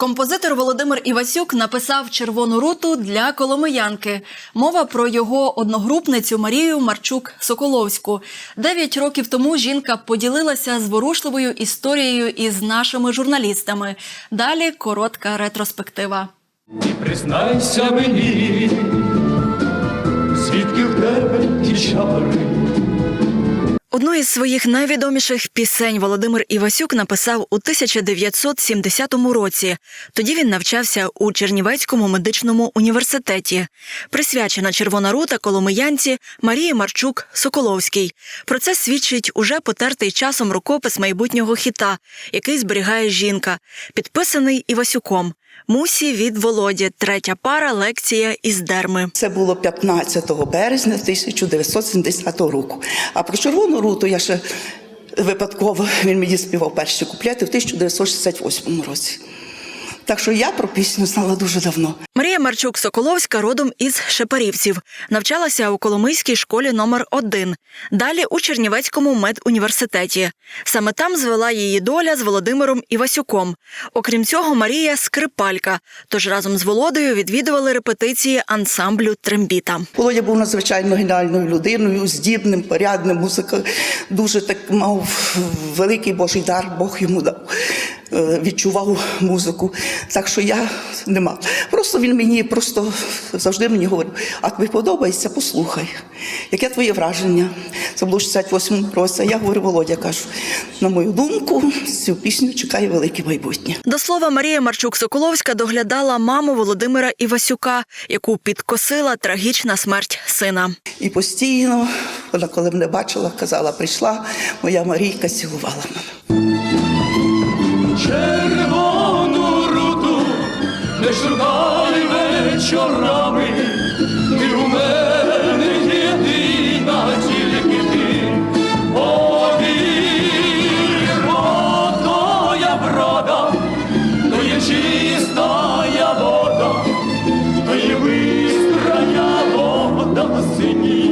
Композитор Володимир Івасюк написав червону руту для коломиянки. Мова про його одногрупницю Марію Марчук Соколовську. Дев'ять років тому жінка поділилася зворушливою історією із нашими журналістами. Далі коротка ретроспектива. Признайся мені, звідки в тебе ті чари. Одну із своїх найвідоміших пісень Володимир Івасюк написав у 1970 році. Тоді він навчався у Чернівецькому медичному університеті. Присвячена червона рута коломиянці Марії Марчук Соколовській. Про це свідчить уже потертий часом рукопис майбутнього хіта, який зберігає жінка, підписаний Івасюком. Мусі від Володі. Третя пара лекція із дерми. Це було 15 березня 1970 року. А про червону руту я ще випадково він мені співав перші куплети в 1968 році. Так що я про пісню знала дуже давно. Марія Марчук Соколовська родом із Шепарівців. Навчалася у Коломийській школі номер 1 Далі у Чернівецькому медуніверситеті. Саме там звела її доля з Володимиром Івасюком. Окрім цього, Марія скрипалька. Тож разом з Володою відвідували репетиції ансамблю Трембіта. Володя був надзвичайно геніальною людиною, здібним, порядним, музика дуже так мав великий Божий дар, Бог йому дав. Е, Відчував музику. Так що я не мав. Просто він мені просто завжди мені говорив: а тобі подобається, послухай. Яке твоє враження? Це було 68 році. Я говорю, Володя, кажу, на мою думку, цю пісню чекає велике майбутнє. До слова, Марія Марчук Соколовська доглядала маму Володимира Івасюка, яку підкосила трагічна смерть сина. І постійно, вона, коли мене бачила, казала, прийшла, моя Марійка цілувала мене червону руту не шукали вечорами, ти у мене єдина тільки ти, повір, водоя брода, то є чистая вода, то є вистрая вода в сині.